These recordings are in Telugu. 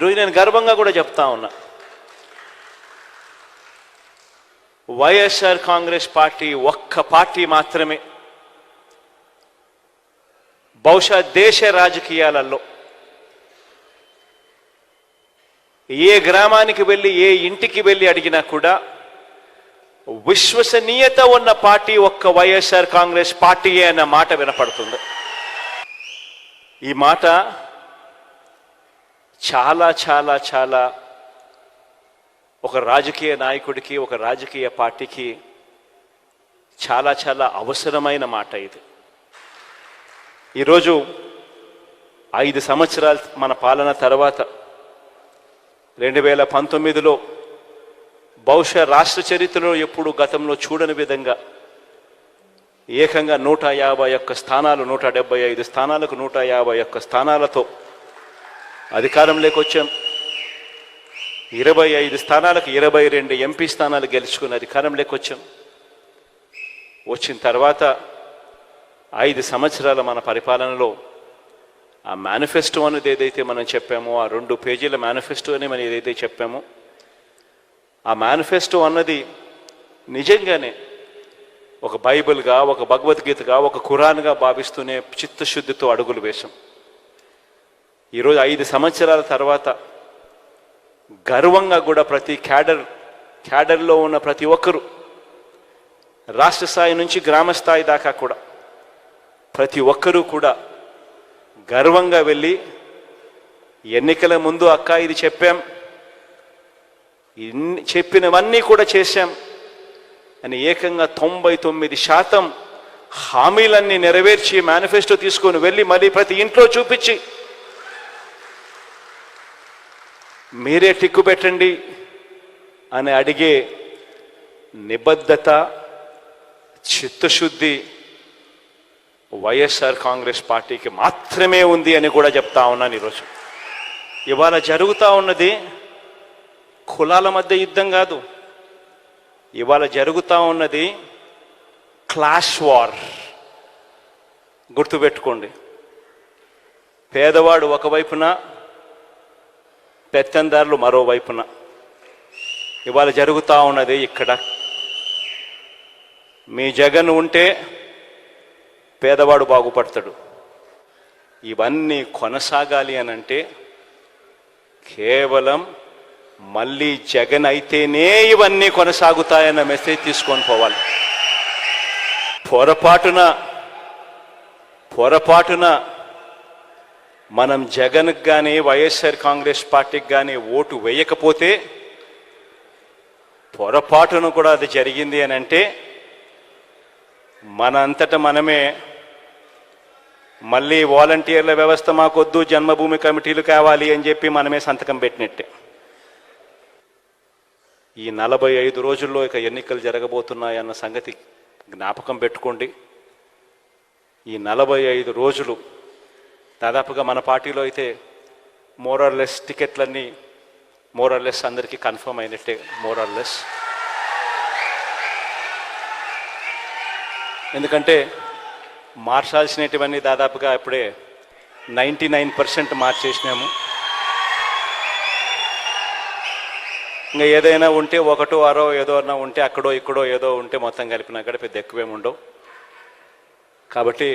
ఈరోజు నేను గర్వంగా కూడా చెప్తా ఉన్నా. వైఎస్ఆర్ కాంగ్రెస్ పార్టీ ఒక్క పార్టీ మాత్రమే బహుశా దేశ రాజకీయాలలో ఏ గ్రామానికి వెళ్ళి ఏ ఇంటికి వెళ్ళి అడిగినా కూడా విశ్వసనీయత ఉన్న పార్టీ ఒక్క వైఎస్ఆర్ కాంగ్రెస్ పార్టీయే అన్న మాట వినపడుతుంది. ఈ మాట చాలా చాలా చాలా ఒక రాజకీయ నాయకుడికి ఒక రాజకీయ పార్టీకి చాలా చాలా అవసరమైన మాట ఇది. ఈరోజు ఐదు సంవత్సరాల మన పాలన తర్వాత రెండు వేల పంతొమ్మిదిలో బహుశా రాష్ట్ర చరిత్రలో ఎప్పుడు గతంలో చూడని విధంగా ఏకంగా నూట యాభై ఒక్క స్థానాలు నూట డెబ్బై ఐదు స్థానాలకు నూట యాభై ఒక్క స్థానాలతో అధికారంలోకి వచ్చాం ఇరవై ఐదు స్థానాలకు ఇరవై రెండు ఎంపీ స్థానాలు గెలుచుకుని అధికారంలోకి వచ్చాం వచ్చిన తర్వాత ఐదు సంవత్సరాల మన పరిపాలనలో ఆ మేనిఫెస్టో అనేది ఏదైతే మనం చెప్పామో ఆ రెండు పేజీల మేనిఫెస్టో అని మనం ఏదైతే చెప్పామో ఆ మేనిఫెస్టో అన్నది నిజంగానే ఒక బైబిల్గా ఒక భగవద్గీతగా ఒక ఖురాన్గా భావిస్తూనే చిత్తశుద్ధితో అడుగులు వేశాం. ఈరోజు ఐదు సంవత్సరాల తర్వాత గర్వంగా కూడా ప్రతి క్యాడర్ క్యాడర్లో ఉన్న ప్రతి ఒక్కరూ రాష్ట్ర స్థాయి నుంచి గ్రామ స్థాయి దాకా కూడా ప్రతి ఒక్కరూ కూడా గర్వంగా వెళ్ళి ఎన్నికల ముందు అక్క ఇది చెప్పాం ఇన్ని చెప్పినవన్నీ కూడా చేశాం. అని ఏకంగా తొంభై తొమ్మిది శాతం హామీలన్నీ నెరవేర్చి మేనిఫెస్టో తీసుకొని వెళ్ళి మళ్ళీ ప్రతి ఇంట్లో చూపించి మీరే టిక్కు పెట్టండి అని అడిగే నిబద్ధత చిత్తశుద్ధి వైఎస్ఆర్ కాంగ్రెస్ పార్టీకి మాత్రమే ఉంది అని కూడా చెప్తా ఉన్నాను ఈరోజు. ఇవాళ జరుగుతూ ఉన్నది కులాల మధ్య యుద్ధం కాదు. ఇవాళ జరుగుతూ ఉన్నది క్లాష్ వార్. గుర్తుపెట్టుకోండి. పేదవాడు ఒకవైపున పెత్తందారులు మరోవైపున. ఇవాళ జరుగుతూ ఉన్నది ఇక్కడ. మీ జగన్ ఉంటే పేదవాడు బాగుపడతాడు. ఇవన్నీ కొనసాగాలి అని అంటే కేవలం మళ్ళీ జగన్ అయితేనే ఇవన్నీ కొనసాగుతాయన్న మెసేజ్ తీసుకొని పోవాలి. పొరపాటున పొరపాటున మనం జగన్కి కానీ వైఎస్ఆర్ కాంగ్రెస్ పార్టీకి కానీ ఓటు వేయకపోతే పొరపాటున కూడా అది జరిగింది అని అంటే మన అంతట మనమే మళ్ళీ వాలంటీర్ల వ్యవస్థ మాకొద్దు జన్మభూమి కమిటీలు కావాలి అని చెప్పి మనమే సంతకం పెట్టినట్టే. ఈ నలభై ఐదు రోజుల్లో ఇక ఎన్నికలు జరగబోతున్నాయన్న సంగతి జ్ఞాపకం పెట్టుకోండి. ఈ నలభై ఐదు రోజులు దాదాపుగా మన పార్టీలో అయితే మోరర్లెస్ టికెట్లన్నీ మోరర్లెస్ అందరికీ కన్ఫర్మ్ అయినట్టే మోరర్లెస్ ఎందుకంటే మార్చాల్సినటువన్నీ దాదాపుగా ఇప్పుడే నైంటీ నైన్ పర్సెంట్ మార్చేసినాము. ఇంకా ఏదైనా ఉంటే ఒకటో అరో ఏదో అన్నా ఉంటే అక్కడో ఇక్కడో ఏదో ఉంటే మొత్తం కలిపినా కూడా పెద్ద ఎక్కువేమి ఉండవు. కాబట్టి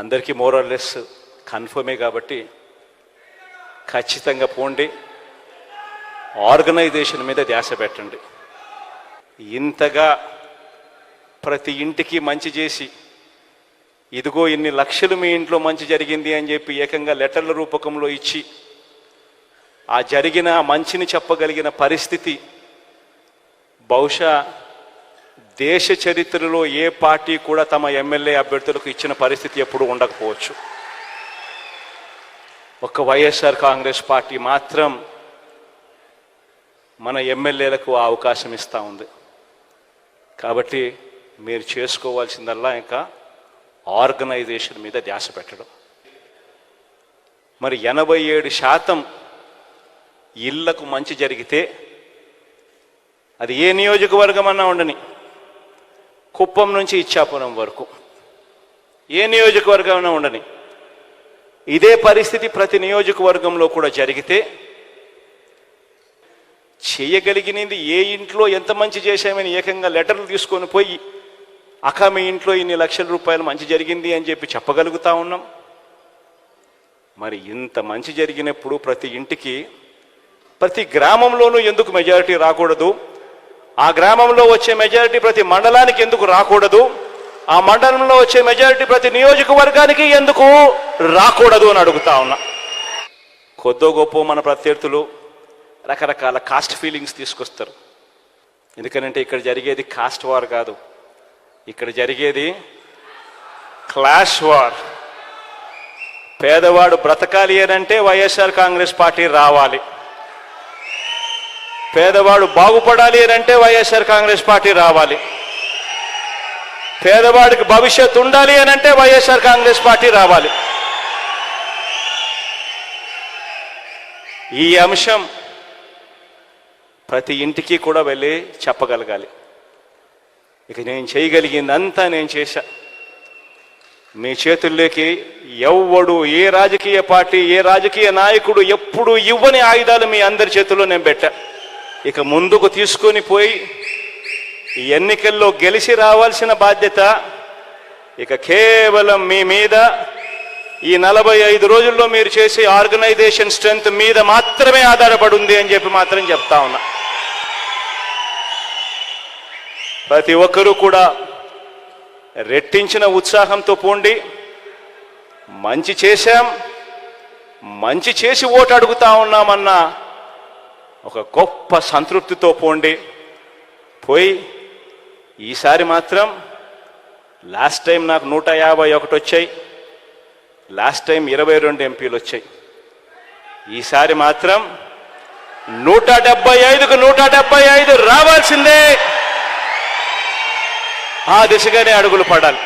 అందరికీ మోరల్లెస్ కన్ఫర్మే కాబట్టి ఖచ్చితంగా పోండి. ఆర్గనైజేషన్ మీద ధ్యాస పెట్టండి. ఇంతగా ప్రతి ఇంటికి మంచి చేసి ఇదిగో ఇన్ని లక్షలు మీ ఇంట్లో మంచి జరిగింది అని చెప్పి ఏకంగా లెటర్ల రూపకంలో ఇచ్చి ఆ జరిగిన మంచిని చెప్పగలిగిన పరిస్థితి బహుశా దేశ చరిత్రలో ఏ పార్టీ కూడా తమ ఎమ్మెల్యే అభ్యర్థులకు ఇచ్చిన పరిస్థితి ఎప్పుడు ఉండకపోవచ్చు. ఒక వైఎస్ఆర్ కాంగ్రెస్ పార్టీ మాత్రం మన ఎమ్మెల్యేలకు ఆ అవకాశం ఇస్తూ ఉంది. కాబట్టి మీరు చేసుకోవాల్సిందల్లా ఇంకా ఆర్గనైజేషన్ మీద ధ్యాస పెట్టడం. మరి ఎనభై ఏడు శాతం ఇళ్ళకు మంచి జరిగితే అది ఏ నియోజకవర్గం అన్నా ఉండని కుప్పం నుంచి ఇచ్చాపురం వరకు. ఏ నియోజకవర్గం ఉండని. ఇదే పరిస్థితి ప్రతి నియోజకవర్గంలో కూడా జరిగితే చేయగలిగినది ఏ ఇంట్లో ఎంత మంచి చేశామని ఏకంగా లెటర్లు తీసుకొని పోయి అక్క మీ ఇంట్లో ఇన్ని లక్షల రూపాయలు మంచి జరిగింది అని చెప్పి చెప్పగలుగుతా ఉన్నాం. మరి ఇంత మంచి జరిగినప్పుడు ప్రతి ఇంటికి ప్రతి గ్రామంలోనూ ఎందుకు మెజారిటీ రాకూడదు? ఆ గ్రామంలో వచ్చే మెజారిటీ ప్రతి మండలానికి ఎందుకు రాకూడదు? ఆ మండలంలో వచ్చే మెజారిటీ ప్రతి నియోజకవర్గానికి ఎందుకు రాకూడదు అని అడుగుతా ఉన్నా. కొద్దో గొప్ప మన ప్రత్యర్థులు రకరకాల కాస్ట్ ఫీలింగ్స్ తీసుకొస్తారు. ఎందుకనంటే ఇక్కడ జరిగేది కాస్ట్ వార్ కాదు. ఇక్కడ జరిగేది క్లాష్ వార్ పేదవాడు బ్రతకాలి అనంటే వైఎస్ఆర్ కాంగ్రెస్ పార్టీ రావాలి. పేదవాడు బాగుపడాలి అని అంటే వైఎస్ఆర్ కాంగ్రెస్ పార్టీ రావాలి. పేదవాడికి భవిష్యత్తు ఉండాలి అని అంటే వైఎస్ఆర్ కాంగ్రెస్ పార్టీ రావాలి. ఈ అంశం ప్రతి ఇంటికి కూడా వెళ్ళి చెప్పగలగాలి. ఇక నేను చేయగలిగిందంతా నేను చేశా. మీ చేతుల్లోకి ఎవ్వడు ఏ రాజకీయ పార్టీ ఏ రాజకీయ నాయకుడు ఎప్పుడు ఇవ్వని ఆయుధాలు మీ అందరి చేతుల్లో నేను పెట్టా. ఇక ముందుకు తీసుకొని పోయి ఈ ఎన్నికల్లో గెలిచి రావాల్సిన బాధ్యత ఇక కేవలం మీ మీద. ఈ నలభై ఐదు రోజుల్లో మీరు చేసే ఆర్గనైజేషన్ స్ట్రెంగ్త్ మీద మాత్రమే ఆధారపడి ఉంది అని చెప్పి మాత్రం చెప్తా ఉన్నా. ప్రతి ఒక్కరూ కూడా రెట్టించిన ఉత్సాహంతో పోండి. మంచి చేశాం. మంచి చేసి ఓటు అడుగుతా ఉన్నామన్నా ఒక గొప్ప సంతృప్తితో పోండి. పోయి ఈసారి మాత్రం లాస్ట్ టైం నాకు నూట యాభై ఒకటి వచ్చాయి. లాస్ట్ టైం ఇరవై రెండు ఎంపీలు వచ్చాయి. ఈసారి మాత్రం నూట డెబ్బై ఐదుకు నూట డెబ్బై ఐదు రావాల్సిందే. ఆ దిశగానే అడుగులు పడాలి.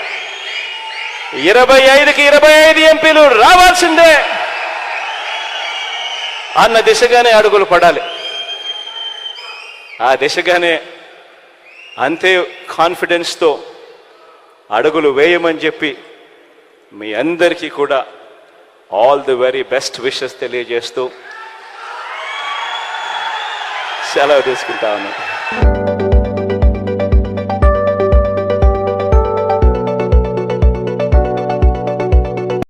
ఇరవై ఐదుకి ఇరవై ఐదు ఎంపీలు రావాల్సిందే. అన్న దిశగానే అడుగులు పడాలి. ఆ దిశగానే అంతే కాన్ఫిడెన్స్తో అడుగులు వేయమని చెప్పి మీ అందరికీ కూడా all the very best wishes తెలియజేస్తూ సెలవు తీసుకుంటా ఉన్నాను.